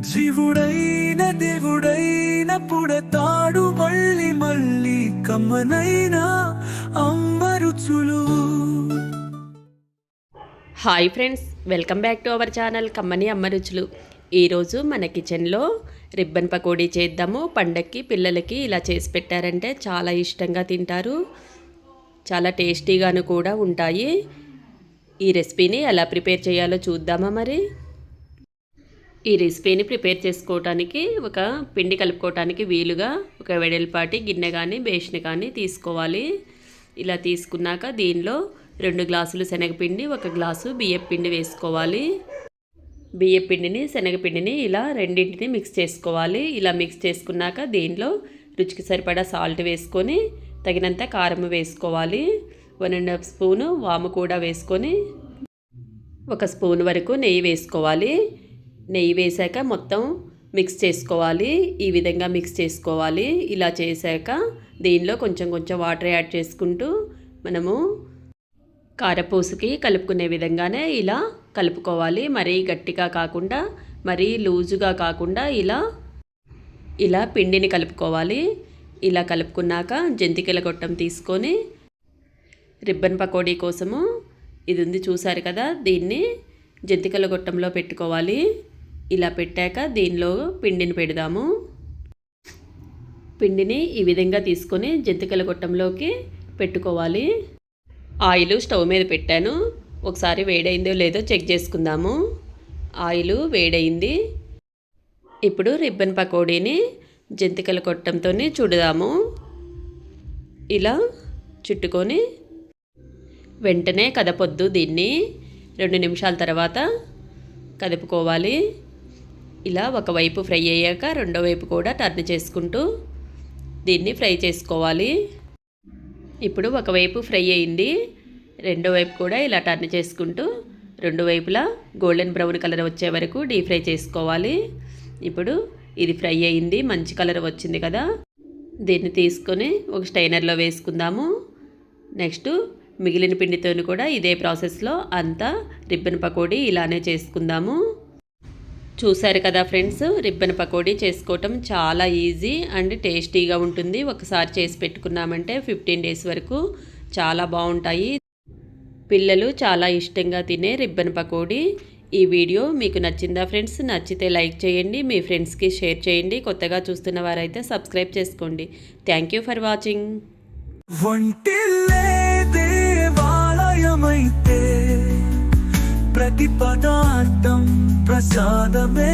జీవుడైన దేవుడైన పుడతాడు మళ్ళీ మళ్ళీ కమ్మనైన అమ్మరుచులు hi friends welcome back to our channel కమ్మని అమ్మ రుచులు ఈరోజు మన కిచెన్లో రిబ్బన్ పకోడీ చేద్దాము. పండక్కి పిల్లలకి ఇలా చేసి పెట్టారంటే చాలా ఇష్టంగా తింటారు. చాలా టేస్టీగాను కూడా ఉంటాయి. ఈ రెసిపీని ఎలా ప్రిపేర్ చేయాలో చూద్దామా మరి? ఈ రెసిపీని ప్రిపేర్ చేసుకోవటానికి ఒక పిండి కలుపుకోవటానికి వీలుగా ఒక వెడల్పాటి గిన్నె కానీ బేషన్ కానీ తీసుకోవాలి. ఇలా తీసుకున్నాక దీనిలో రెండు గ్లాసులు శనగపిండి ఒక గ్లాసు బియ్యపిండి వేసుకోవాలి. బియ్యపిండిని శనగపిండిని ఇలా రెండింటిని మిక్స్ చేసుకోవాలి. ఇలా మిక్స్ చేసుకున్నాక దీనిలో రుచికి సరిపడా సాల్ట్ వేసుకొని తగినంత కారం వేసుకోవాలి. వన్ అండ్ హాఫ్ స్పూను వాము కూడా వేసుకొని ఒక స్పూన్ వరకు నెయ్యి వేసుకోవాలి. నెయ్యి వేసాక మొత్తం మిక్స్ చేసుకోవాలి. ఈ విధంగా మిక్స్ చేసుకోవాలి. ఇలా చేశాక దీనిలో కొంచెం కొంచెం వాటర్ యాడ్ చేసుకుంటూ మనము కారపూసకి కలుపుకునే విధంగానే ఇలా కలుపుకోవాలి. మరీ గట్టిగా కాకుండా మరీ లూజుగా కాకుండా ఇలా ఇలా పిండిని కలుపుకోవాలి. ఇలా కలుపుకున్నాక జంతికల గొట్టం తీసుకొని రిబ్బన్ పకోడీ కోసము ఇది ఉంది చూసారు కదా దీన్ని జంతికల గొట్టంలో పెట్టుకోవాలి. ఇలా పెట్టాక దీనిలో పిండిని పెడదాము. పిండిని ఈ విధంగా తీసుకొని జంతికల గొట్టంలోకి పెట్టుకోవాలి. ఆయిల్ స్టవ్ మీద పెట్టాను. ఒకసారి వేడైందో లేదో చెక్ చేసుకుందాము. ఆయిల్ వేడైంది. ఇప్పుడు రిబ్బన్ పకోడీని జంతికల కొట్టంతో చూడదాము. ఇలా చుట్టుకొని వెంటనే కదపొద్దు దీన్ని. రెండు నిమిషాల తర్వాత కదుపుకోవాలి. ఇలా ఒకవైపు ఫ్రై అయ్యాక రెండో వైపు కూడా టర్న్ చేసుకుంటూ దీన్ని ఫ్రై చేసుకోవాలి. ఇప్పుడు ఒకవైపు ఫ్రై అయింది. రెండో వైపు కూడా ఇలా టర్న్ చేసుకుంటూ రెండు వైపులా గోల్డెన్ బ్రౌన్ కలర్ వచ్చే వరకు డీప్ ఫ్రై చేసుకోవాలి. ఇప్పుడు ఇది ఫ్రై అయింది. మంచి కలర్ వచ్చింది కదా. దీన్ని తీసుకొని ఒక స్టైనర్లో వేసుకుందాము. నెక్స్ట్ మిగిలిన పిండితో కూడా ఇదే ప్రాసెస్లో అంతా రిబ్బన్ పకోడీ ఇలానే చేసుకుందాము. చూశారు కదా ఫ్రెండ్స్ రిబ్బన్ పకోడీ చేసుకోవటం చాలా ఈజీ అండ్ టేస్టీగా ఉంటుంది. ఒకసారి చేసి పెట్టుకున్నామంటే ఫిఫ్టీన్ డేస్ వరకు చాలా బాగుంటాయి. పిల్లలు చాలా ఇష్టంగా తినే రిబ్బన్ పకోడీ. ఈ వీడియో మీకు నచ్చిందా ఫ్రెండ్స్? నచ్చితే లైక్ చేయండి మీ ఫ్రెండ్స్కి షేర్ చేయండి. కొత్తగా చూస్తున్న వారైతే సబ్స్క్రైబ్ చేసుకోండి. Thank you for watching. ప్రతి పద சாதமே